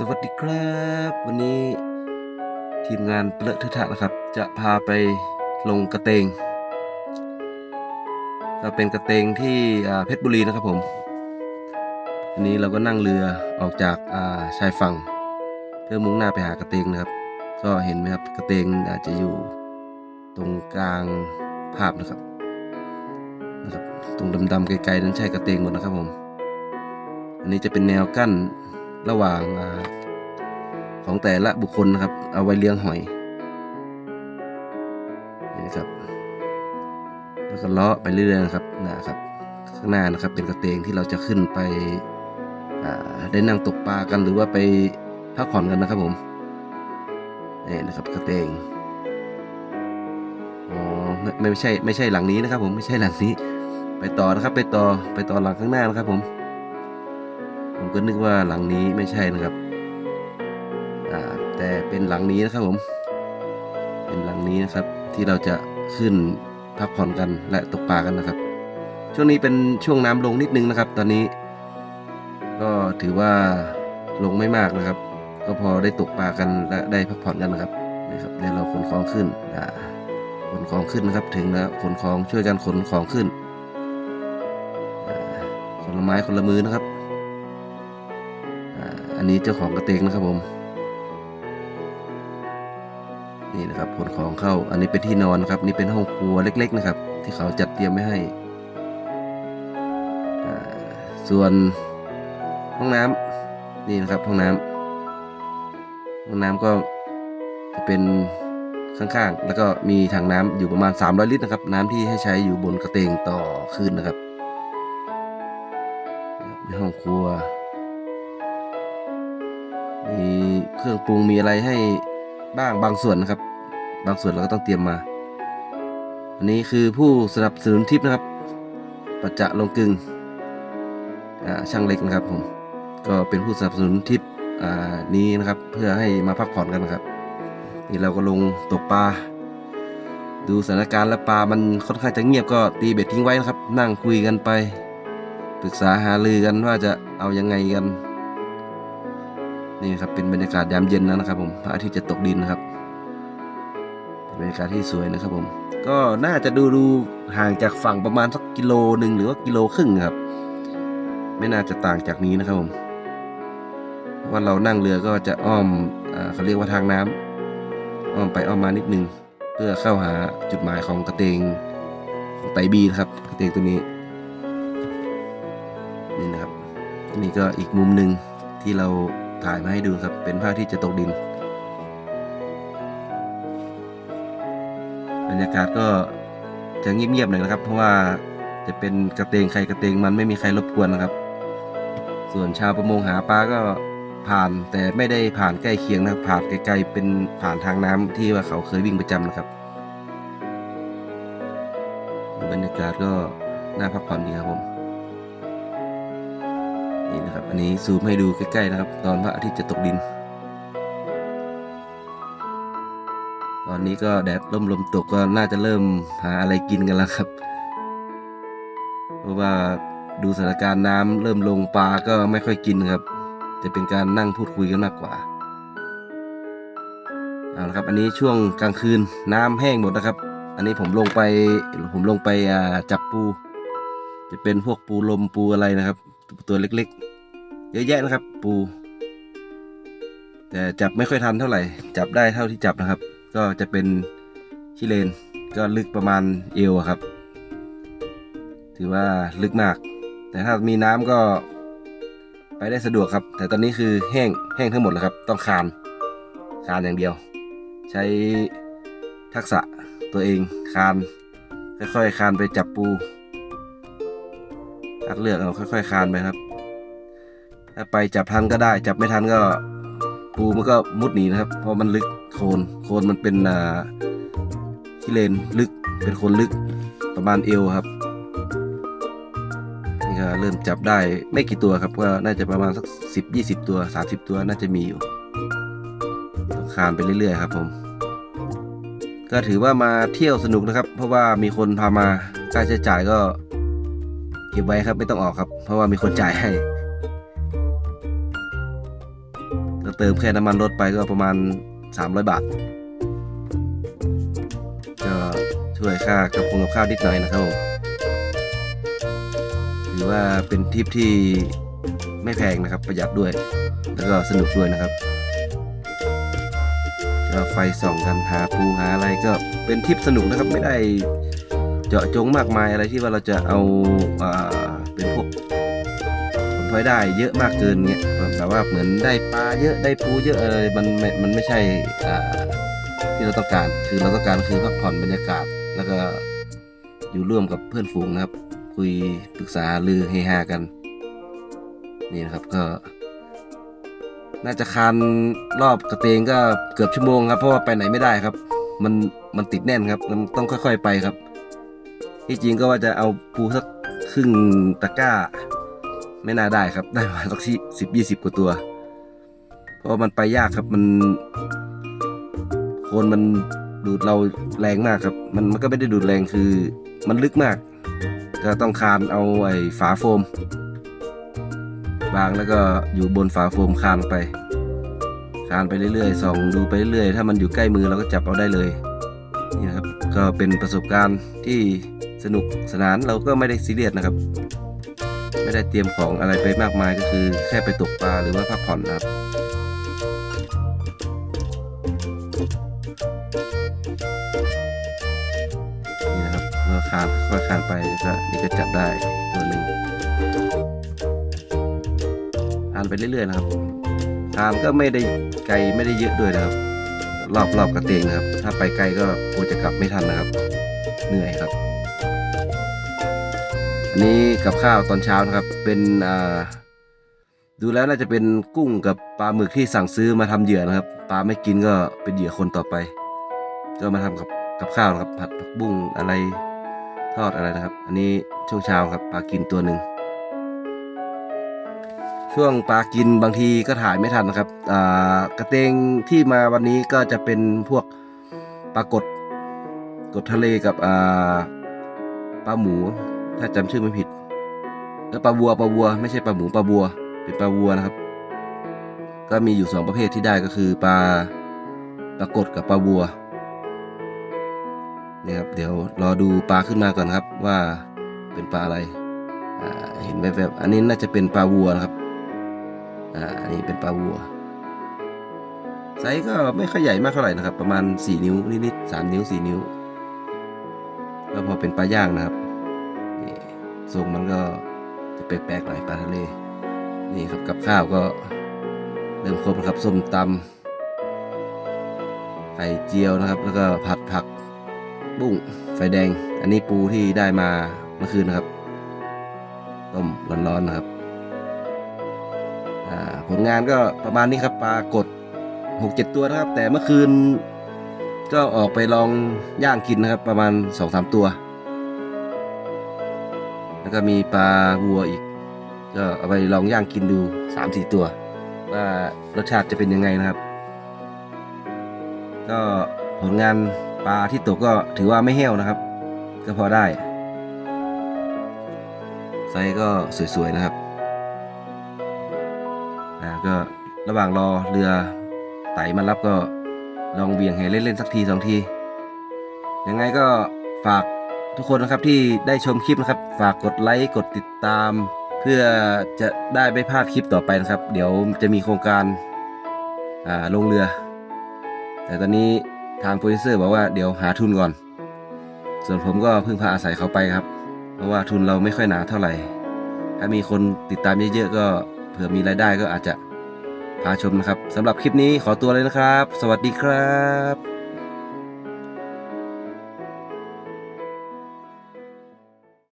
สวัสดีครับ วันนี้ทีมงานเปลอะเทอะทะนะครับ จะพาไปลงกระเตงก็เป็นกระเตงที่เพชรบุรีนะครับผมวันนี้เราก็นั่งเรือออกจากาชายฝั่ง เพื่อมุ่งหน้าไปหากระเตงนะครับ ก็เห็นไหมครับกระเตงอาจจะอยู่ตรงกลางภาพนะครับนะครับตรงดำๆไกลๆนั้นใช่กระเตงหมดนะครับผม อันนี้จะเป็นแนวกั้น ระหว่างอของแต่ละบุคคลนะครับ เอาไว้เลี้ยงหอยนี่นะครับแล้วก็เลาะไปเรื่อยๆนะครับนะครับ ข้างหน้านะครับเป็นกระเตงที่เราจะขึ้นไปได้นั่งตกปลากันหรือว่าไปพักผ่อนกันนะครับผมนี่นะครับกระเตงอ๋อไม่ไม่ใช่ไม่ใช่หลังนี้นะครับ ผมไม่ใช่หลังนี้ ไปต่อนะครับ ไปต่อไปต่อหลังข้างหน้านะครับผม ผมก็นึกว่าหลังนี้ไม่ใช่นะครับ อ่า แต่เป็นหลังนี้นะครับผม เป็นหลังนี้นะครับที่เราจะขึ้นพักผ่อนกันและตกปลากันนะครับ ช่วงนี้เป็นช่วงน้ำลงนิดนึงนะครับ ตอนนี้ ก็ถือว่าลงไม่มากนะครับ ก็พอได้ตกปลากันและได้พักผ่อนกันนะครับนะครับเดี๋ยวเราขนของขึ้นอ่าขนของขึ้นนะครับ ถึงแล้วขนของช่วยกันขนของขึ้นอ่าคนละไม้คนละมือนะครับ อันนี้เจ้าของกระเตงนะครับผม นี่นะครับขนของเข้า อันนี้เป็นที่นอนครับ นี่เป็นห้องครัวเล็ก ๆ นะครับ ที่เขาจัดเตรียมไว้ให้ ส่วนห้องน้ำนี่นะครับห้องน้ำห้องน้ำก็จะเป็นข้างๆ แล้วก็มีถังน้ำอยู่ประมาณ 300 ลิตรนะครับ น้ำที่ให้ใช้อยู่บนกระเตงต่อคืนนะครับในห้องครัว มีเครื่องปรุงมีอะไรให้บ้างบางส่วนนะครับ บางส่วนเราก็ต้องเตรียมมา อันนี้คือผู้สนับสนุนทิปนะครับ ปัจจะลงกึงอ่าช่างเล็กนะครับผมก็เป็นผู้สนับสนุนทิปนี้นะครับเพื่อให้มาพักผ่อนกันนะครับ นี่เราก็ลงตกปลาดูสถานการณ์แล้วปลามันค่อนข้างจะเงียบก็ตีเบ็ดทิ้งไว้นะครับ นั่งคุยกันไปปรึกษาหารือกันว่าจะเอายังไงกัน นี่ครับเป็นบรรยากาศยามเย็นนะครับผมพระอาทิตย์จะตกดินนะครับเป็นบรรยากาศที่สวยนะครับผม ก็น่าจะดูดูห่างจากฝั่งประมาณสักกิโลหนึ่งหรือว่ากิโลครึ่งครับ ไม่น่าจะต่างจากนี้นะครับผมว่าเรานั่งเรือก็จะอ้อมอ่าเขาเรียกว่าทางน้ำอ้อมไปอ้อมมานิดนึง เพื่อเข้าหาจุดหมายของกระเตงไตบีครับกระเตงตัวนี้นี่นะครับนนี้ก็อีกมุมหนึ่งที่เรา ถ่ายมาให้ดูครับ เป็นภาพที่จะตกดิน บรรยากาศก็จะเงียบๆหน่อยนะครับ เพราะว่าจะเป็นกระเตงใครกระเตงมันไม่มีใครรบกวนนะครับ ส่วนชาวประมงหาปลาก็ผ่านแต่ไม่ได้ผ่านใกล้เคียงนะครับ ผ่านไกลๆเป็นผ่านทางน้ำที่ว่าเขาเคยวิ่งประจำนะครับ บรรยากาศก็น่าพักผ่อนดีครับผม นี่นะครับ อันนี้ซูมให้ดูใกล้ๆนะครับ ตอนพระอาทิตย์จะตกดิน ตอนนี้ก็แดดร่มลมตกก็น่าจะเริ่มหาอะไรกินกันแล้วครับ เพราะว่าดูสถานการณ์น้ำเริ่มลงปลาก็ไม่ค่อยกินครับ จะเป็นการนั่งพูดคุยกันมากกว่าเอาละครับ อันนี้ช่วงกลางคืนน้ำแห้งหมดนะครับ อันนี้ผมลงไปผมลงไปจับปู จะเป็นพวกปูลมปูอะไรนะครับ ตัวเล็กๆ เยอะแยะนะครับ ปู แต่จับไม่ค่อยทันเท่าไหร่ จับได้เท่าที่จับนะครับ ก็จะเป็นชิเลนก็ลึกประมาณเอวครับ ถือว่าลึกมาก แต่ถ้ามีน้ำก็ไปได้สะดวกครับ แต่ตอนนี้คือแห้งแห้งทั้งหมดแล้วครับ ต้องคานคานอย่างเดียว ใช้ทักษะตัวเองคานค่อยๆคานไปจับปู คัดเลือกเอาค่อย ๆคานไปครับ ถ้าไปจับทันก็ได้ จับไม่ทันก็ปูมันก็มุดหนีนะครับ เพราะมันลึกโคลนโคลนมันเป็นอ่าที่เลนลึกเป็นโคลนลึกประมาณเอวครับนี่ก็เริ่มจับได้ไม่กี่ตัวครับ ก็น่าจะประมาณสักสิบยี่สิบตัวสามสิบตัวน่าจะมีอยู่ต้องคานไปเรื่อยๆครับผม ก็ถือว่ามาเที่ยวสนุกนะครับ เพราะว่ามีคนพามาค่าใช้จ่ายก็ เก็บไว้ครับไม่ต้องออกครับ เพราะว่ามีคนจ่ายให้ก็ก็เติมแค่น้ำมันรถไปก็ประมาณ 300 บาท ก็ช่วยค่ากับคงกับข้าวนิดหน่อยนะครับผมถือว่าเป็นทริปที่ไม่แพงนะครับ ประหยัดด้วย แล้วก็สนุกด้วยนะครับก็ไฟส่องกันหาปูหาอะไรก็เป็นทริปสนุกนะครับ ไม่ได้ เจาะจงมากมายอะไรที่ว่าเราจะเอาอเป็นพวกผลพลอยได้เยอะมากเกินเงี้ยแบบว่าเหมือนได้ปลาเยอะได้ปูเยอะอะไรมันมันไม่ใช่ที่เราต้องการ คือเราต้องการคือพักผ่อนบรรยากาศ แล้วก็อยู่ร่วมกับเพื่อนฝูงนะครับ คุยปรึกษาลือเฮฮากันนี่นะครับก็ น่าจะคานรอบกระเตงก็เกือบชั่วโมงครับเพราะว่าไปไหนไม่ได้ครับ มันมันติดแน่นครับมันต้องค่อย ๆ ไปครับ ที่จริงก็ว่าจะเอาปูสักครึ่งตะกร้า ไม่น่าได้ครับ ได้มาสักสิบยี่สิบกว่าตัว เพราะมันไปยากครับมันโคนมันดูดเราแรงมากครับ มันมันก็ไม่ได้ดูดแรงคือมันลึกมาก ก็ต้องคานเอาไอ้ฝาโฟมวางแล้วก็อยู่บนฝาโฟมคานไปคานไปเรื่อยๆส่องดูไปเรื่อยๆถ้ามันอยู่ใกล้มือเราก็จับเอาได้เลยนี่นะครับ ก็เป็นประสบการณ์ที่ สนุกสนานเราก็ไม่ได้ซีเรียสนะครับ ไม่ได้เตรียมของอะไรไปมากมายก็คือแค่ไปตกปลาหรือว่าพักผ่อนนะครับนี่นะครับก็คานค่อยคานไปแล้วก็นี่ก็จับได้ตัวหนึ่งอ่านไปเรื่อยๆนะครับทางก็ไม่ได้ไกลไม่ได้เยอะด้วยนะครับรอบรอบกระเตงนะครับ ถ้าไปไกลก็กลัวจะกลับไม่ทันนะครับ เหนื่อยครับ นนี้กับข้าวตอนเช้านะครับ เป็นดูแล้วน่าจะเป็นกุ้งกับปลาหมึกที่สั่งซื้อมาทำเหยื่อนะครับ ปลาไม่กินก็เป็นเหยื่อคนต่อไป ก็มาทำกับกับข้าวนะครับ ผัดผักบุ้งอะไรทอดอะไรนะครับ อันนี้ช่วงเช้าครับปลากินตัวหนึ่ง ช่วงปลากินบางทีก็ถ่ายไม่ทันนะครับกระเตงที่มาวันนี้ก็จะเป็นพวกปลากดกดทะเลกับปลาหมู ถ้าจำชื่อไม่ผิดเออปลาวัวปลาวัว ไม่ใช่ปลาหมูปลาวัว เป็นปลาวัวนะครับ ก็มีอยู่สองประเภทที่ได้ก็คือปลาปลากดกับปลาวัวเนี่ยครับเดี๋ยวรอดูปลาขึ้นมาก่อนครับว่าเป็นปลาอะไรอ่าเห็นแบบๆอันนี้น่าจะเป็นปลาวัวนะครับอ่าอันนี้เป็นปลาวัวไซส์ก็ไม่ค่อยใหญ่มากเท่าไหร่นะครับ ประมาณ 4 นิ้วนิดๆ3นิ้ว 4 นิ้วก็พอเป็นปลาย่างนะครับ ทรงมันก็จะแปลกๆหน่อยปลาทะเล นี่ครับกับข้าวก็เริ่มครบครับส้มตำไข่เจียวนะครับ แล้วก็ผัดผักบุ้งไฟแดง อันนี้ปูที่ได้มาเมื่อคืนนะครับ ต้มร้อนๆนะครับผลงานก็ประมาณนี้ครับปลากดหกเจ็ดตัวนะครับ แต่เมื่อคืนก็ออกไปลองย่างกินนะครับ ประมาณสองสามตัว แล้วก็มีปลาวัวอีก ก็เอาไปลองย่างกินดูสามสี่ตัว ว่ารสชาติจะเป็นยังไงนะครับ ก็ผลงานปลาที่ตกก็ถือว่าไม่แห้วนะครับ ก็พอได้ ไซส์ก็สวยๆนะครับอ่าก็ระหว่างรอเรือไต่มารับก็ลองเบี่ยงแหเล่นๆสักทีสองที ยังไงก็ฝาก ทุกคนนะครับที่ได้ชมคลิปนะครับ ฝากกดไลค์กดติดตาม เพื่อจะได้ไม่พลาดคลิปต่อไปนะครับ เดี๋ยวจะมีโครงการาลงเรือ แต่ตอนนี้ทางโปรดิวเซอร์บอกว่าเดี๋ยวหาทุนก่อน ส่วนผมก็พึ่งพาอาศัยเขาไปครับ เพราะว่าทุนเราไม่ค่อยหนาเท่าไหร่ ถ้ามีคนติดตามเยอะๆก็เผื่อมีรายได้ก็อาจจะพาชมนะครับสำหรับคลิปนี้ขอตัวเลยนะครับ สวัสดีครับ